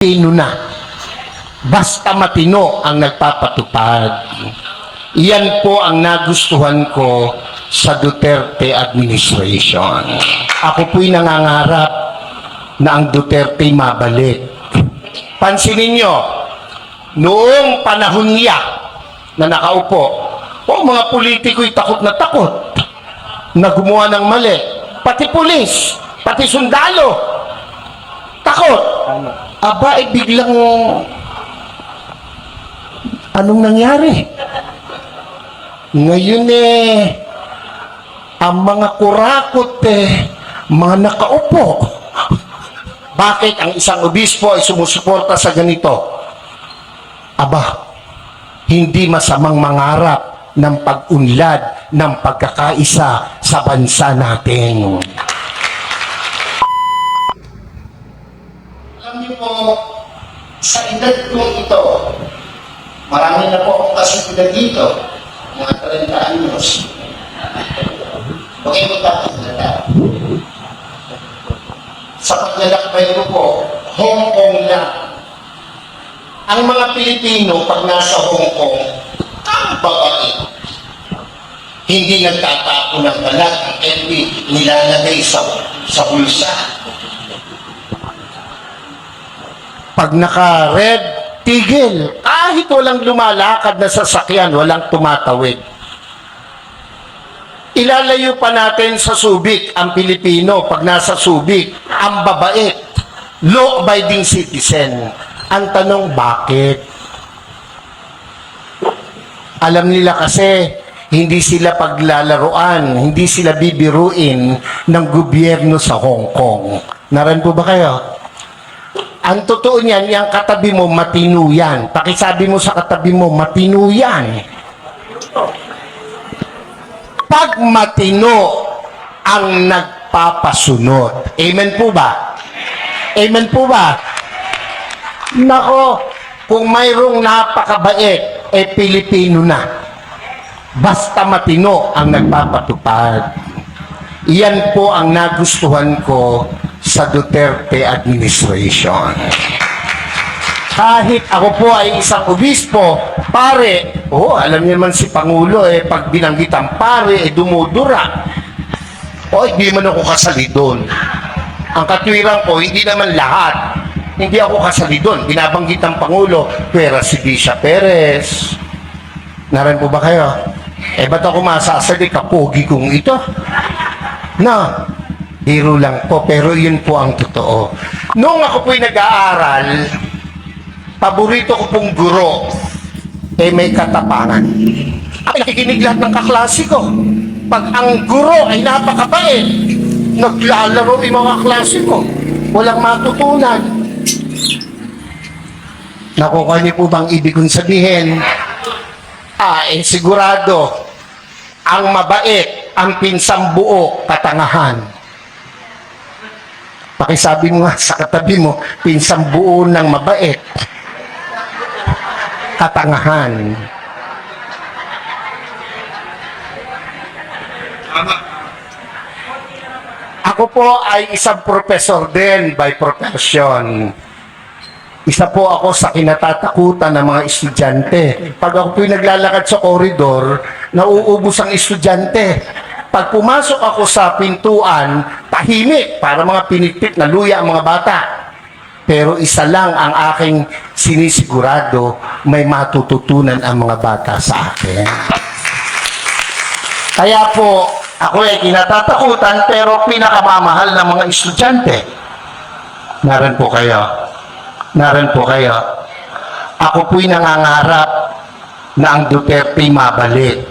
Pilipino na. Basta matino ang nagpapatupad. Iyan po ang nagustuhan ko sa Duterte administration. Ako po'y nangangarap na ang Duterte mabalik. Pansinin nyo, noong panahon niya na nakaupo, o mga politiko'y takot na takot na gumawa ng mali. Pati pulis, pati sundalo, takot. Aba, eh, biglang anong nangyari? Ngayon eh, ang mga kurakot eh, mga nakaupo. Bakit ang isang obispo ay sumusuporta sa ganito? Aba, hindi masamang mangarap ng pag-unlad ng pagkakaisa sa bansa natin. Alam niyo po, sa edad kong ito, marami na po akong kasunod dito, mga 30 anyos. Huwag kayong magpapasalita. Sa paglalakbay ko po, Hong Kong lang. Ang mga Pilipino, pag nasa Hong Kong, ang babae. Hindi nagtatapo ng balat ang LB, nilalagay sa, sa bulsa. Pag naka-red, tigil. Kahit walang lumalakad na sasakyan, walang tumatawid. Ilalayo pa natin sa Subic ang Pilipino pag nasa Subic, ang babait, law-abiding citizen. Ang tanong, bakit? Alam nila kasi, hindi sila paglalaruan, hindi sila bibiruin ng gobyerno sa Hong Kong. Naran po ba kayo? Ang totoo niyan, yung katabi mo, matino yan. Pakisabi mo sa katabi mo, matino yan. Pag matino ang nagpapasunod. Amen po ba? Amen po ba? Nako, kung mayroong napakabait, eh Pilipino na. Basta matino ang nagpapatupad. Iyan po ang nagustuhan ko sa Duterte administration. Kahit ako po ay isang obispo, pare, oh, alam niyo naman si Pangulo, eh, pag binanggit ang pare, eh, dumudura. O, hindi man ako kasali doon. Ang katwiran ko, hindi naman lahat. Hindi ako kasali doon. Binabanggit ang Pangulo, pera si Bisha Perez. Naran po ba kayo? Eh, ba't ako masasali kapogi kong ito? No, biro lang po, pero yun po ang totoo. Noong ako po'y nag-aaral, paborito ko pong guro, eh may katapangan. Ay, nakikinig lahat ng kaklase ko. Pag ang guro ay napakabait, naglalaro yung mga klase ko. Walang matutunan. Nakukuha niyo po bang ibig kong sabihin? Ah, eh sigurado, ang mabait, ang pinsang buo, katangahan. Pakisabi mo nga sa katabi mo, pinsang buo ng mabait, katangahan. Ako po ay isang professor din by profession. Isa po ako sa kinatatakutan ng mga estudyante. Pag ako po'y naglalakad sa koridor, nauubos ang estudyante. Pag pumasok ako sa pintuan, tahimik para mga pinitpit na luya ang mga bata. Pero isa lang ang aking sinisigurado, may matututunan ang mga bata sa akin. Kaya po, ako ay kinatatakutan pero pinakamamahal ng mga estudyante. Naran po kayo. Naran po kayo. Ako po'y nangangarap na ang Duterte mabalik.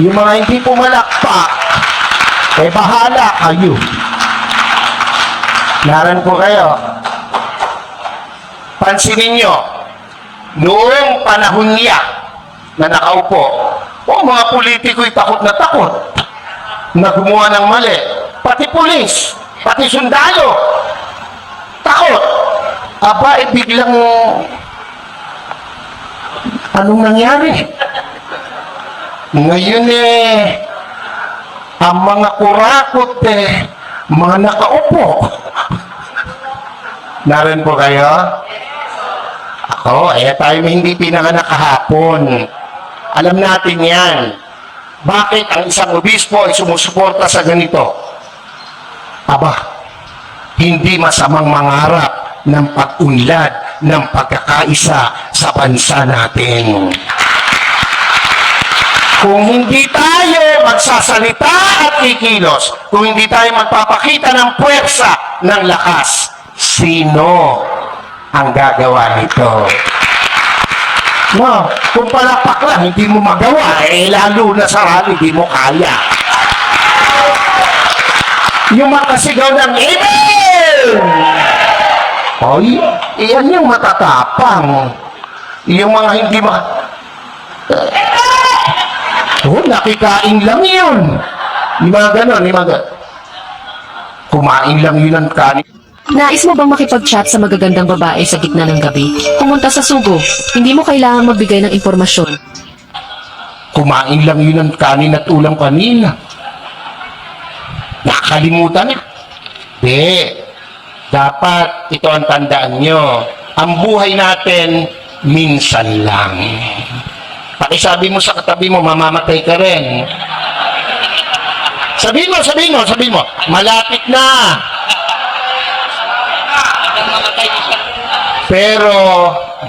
Yung mga hindi pumalakpak, eh bahala kayo. Naran po kayo. Pansinin nyo, noong panahon niya na nakaupo, o mga politiko'y takot na takot na gumawa ng mali. Pati pulis, pati sundalo, takot. Aba, eh biglang anong nangyari? Ngayon eh, ang mga kurakot eh, mga nakaupo. Naroon po kayo? Ako, eh tayo hindi pinanganak kahapon. Alam natin yan. Bakit ang isang obispo ay sumusuporta sa ganito? Aba, hindi masamang mangarap ng pag-unlad ng pagkakaisa sa bansa natin. Kung hindi tayo magsasalita at kikilos, kung hindi tayo magpapakita ng puwersa, ng lakas, sino ang gagawa nito? No, kung palakpak lang, hindi mo magawa, eh lalo na sa rally, hindi mo kaya. Yung makasigaw ng Amen! Hoy, iyan yung matatapang. Yung mga hindi ma... Oh, nakikain lang yun. Yung mga ganon, yung mga ganon. Kumain lang yun ng kanin. Nais mo bang makipag-chat sa magagandang babae sa gitna ng gabi? Pumunta sa sugo. Hindi mo kailangang magbigay ng impormasyon. Kumain lang yun ng kanin at ulam kanina. Nakakalimutan na. Di. Dapat ito ang tandaan nyo. Ang buhay natin, minsan lang. Pakisabi mo sa katabi mo, mamamatay ka rin. Sabi mo, sabi mo, sabi mo, malapit na. Pero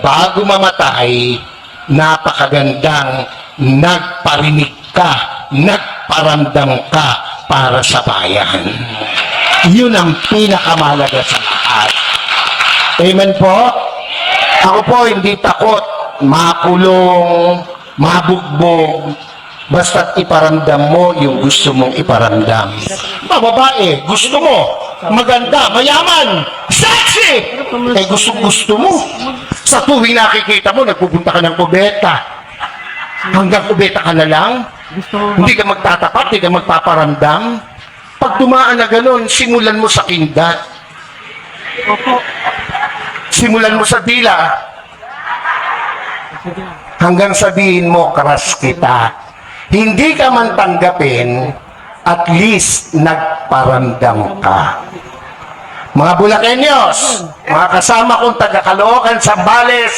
bago mamatay, napakagandang nagparinig ka, nagparamdam ka para sa bayan. Yun ang pinakamalaga sa lahat. Amen po? Ako po hindi takot makulong, mabugbog, basta't iparamdam mo yung gusto mong iparamdam. Mga babae, gusto mo, maganda, mayaman, sexy! Eh gusto gusto mo. Sa tuwing nakikita mo, nagpupunta ka ng kubeta. Hanggang kubeta ka na lang. Hindi ka magtatapat, hindi ka magpaparamdam. Pag dumaan na ganun, simulan mo sa kindat. Simulan mo sa dila. Hanggang sabihin mo, karas kita. Hindi ka man tanggapin, at least nagparamdam ka. Mga Bulakenyos, mga kasama kong taga Caloocan, Sambales,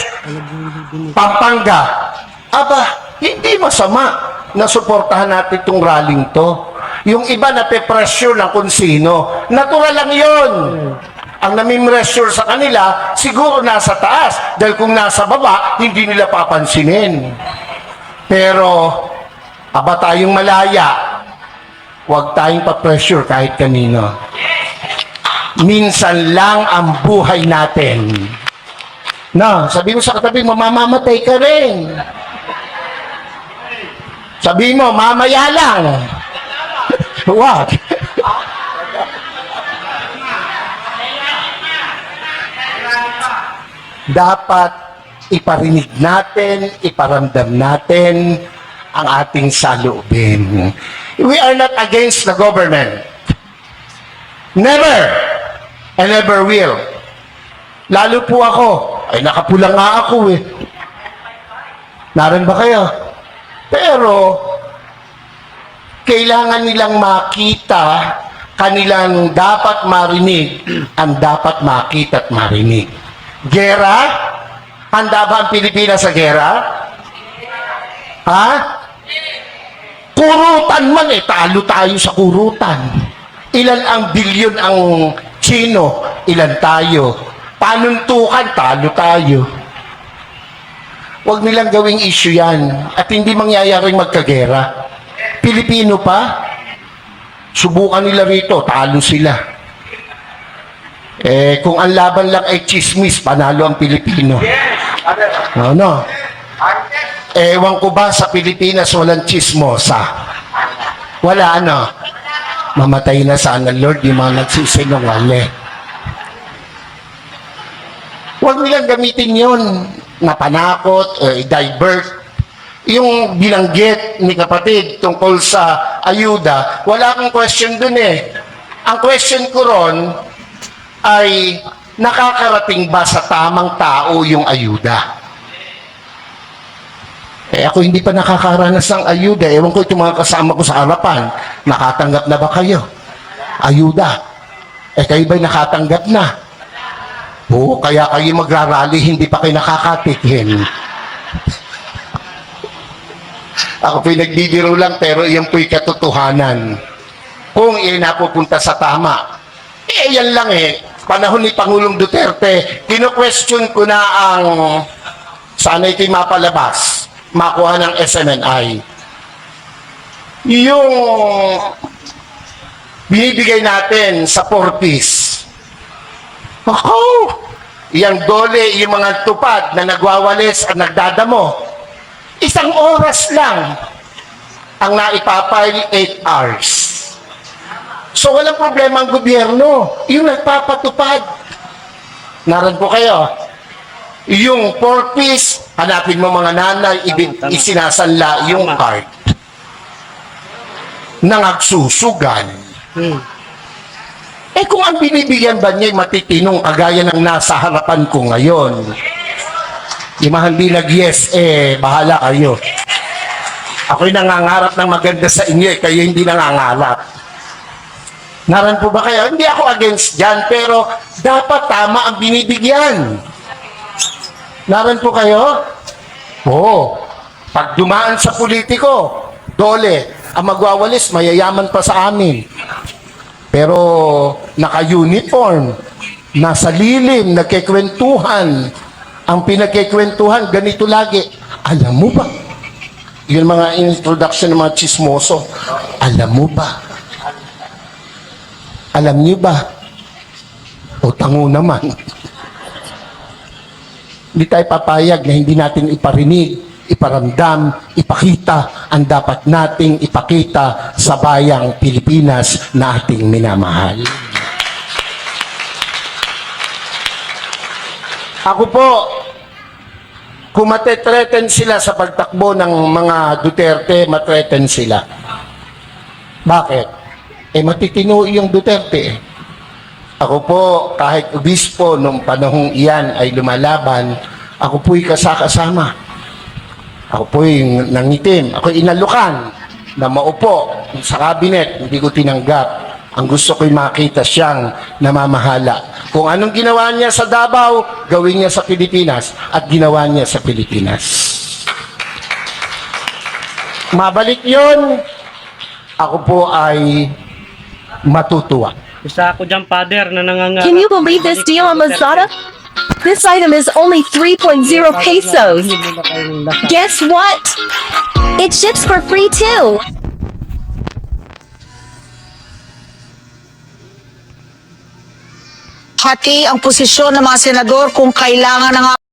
Pampanga, aba, hindi masama na suportahan natin itong rallying to. Yung iba na pe-pressure ng kung sino, natural lang yon. Ang nami-pressure sa kanila, siguro nasa taas. Dahil kung nasa baba, hindi nila papansinin. Pero, aba tayong malaya, huwag tayong pa-pressure kahit kanino. Minsan lang ang buhay natin. No, sabi mo sa katabi mo, mamamatay ka rin. Sabi mo, mamaya lang. Wag. Dapat iparinig natin, iparamdam natin ang ating saloobin. We are not against the government. Never. And never will. Lalo po ako. Ay, nakapula nga ako eh. Naran ba kayo? Pero, kailangan nilang makita kanilang dapat marinig ang dapat makita at marinig. Gera? Handa ba ang Pilipinas sa gera? Ha? Kurutan man eh, talo tayo sa kurutan. Ilan ang bilyon ang Chino, ilan tayo. Panuntukan, talo tayo. Huwag nilang gawing issue yan. At hindi mangyayaring magkagera. Pilipino pa, subukan nila rito, talo sila. Eh, kung ang laban lang ay chismis, panalo ang Pilipino. Ano? Ewan ko ba sa Pilipinas walang chismosa? Wala ano? Mamatay na sana Lord yung mga nagsisinungaling. Huwag nilang gamitin yun na panakot o i-divert. Yung binanggit ni kapatid tungkol sa ayuda, wala akong question dun eh. Ang question ko ron ay nakakarating ba sa tamang tao yung ayuda? Eh ako hindi pa nakakaranas ng ayuda. Ewan ko itong mga kasama ko sa harapan. Nakatanggap na ba kayo? Ayuda. Eh kayo ba'y nakatanggap na? Oo, kaya kayo magrarally, hindi pa kayo nakakatikim. Ako po'y nagbibiro lang, pero yan po'y katotohanan. Kung iyan napupunta sa tama. Eh, yan lang eh. Panahon ni Pangulong Duterte, kino-question ko na ang sana ito'y mapalabas, makuha ng SMNI. Yung binibigay natin sa 4-piece. Ako! Yang dole, yung mga tupad na nagwawalis at nagdadamo. Isang oras lang ang naipapile 8 hours. So walang problema ang gobyerno. Yung nagpapatupad. Naran po kayo. Yung 4-piece, hanapin mo mga nanay, ibig, isinasanla yung card. Nangagsusugan. Eh kung ang binibigyan ba niya ay matitinong kagaya ng nasa harapan ko ngayon, yung hindi nag-yes, eh, bahala kayo. Ako'y nangangarap ng maganda sa inyo, eh, kayo hindi nangangarap. Naran po ba kayo? Hindi ako against dyan, pero dapat tama ang binibigyan. Naran po kayo? Oo. Pag dumaan sa politiko, dole, ang magwawalis, mayayaman pa sa amin. Pero naka-uniform, nasa lilim, nagkikwentuhan. Ang pinagkikwentuhan, ganito lagi. Alam mo ba? Yun mga introduction ng mga chismoso. Alam mo ba? Alam niyo ba? O tango naman. Hindi tayo papayag na hindi natin iparinig, iparamdam, ipakita ang dapat nating ipakita sa bayang Pilipinas na ating minamahal. Ako po, kung matetreten sila sa pagtakbo ng mga Duterte, matreten sila. Bakit? Eh matitino yung Duterte. Ako po, kahit obispo nung panahong iyan ay lumalaban, ako po'y kasakasama. Ako po'y nangitim. Ako inalukan na maupo sa kabinet. Hindi ko tinanggap. Ang gusto ko'y makita siyang namamahala. Kung anong ginawa niya sa Davao, gawin niya sa Pilipinas at ginawa niya sa Pilipinas. Mabalik yon, ako po ay matutuwa. Isa ako dyan, father, na nanganga... Can you believe this deal on Lazada? This item is only 3.0 pesos. Guess what? It ships for free too. hati ang posisyon ng mga senador kung kailangan ng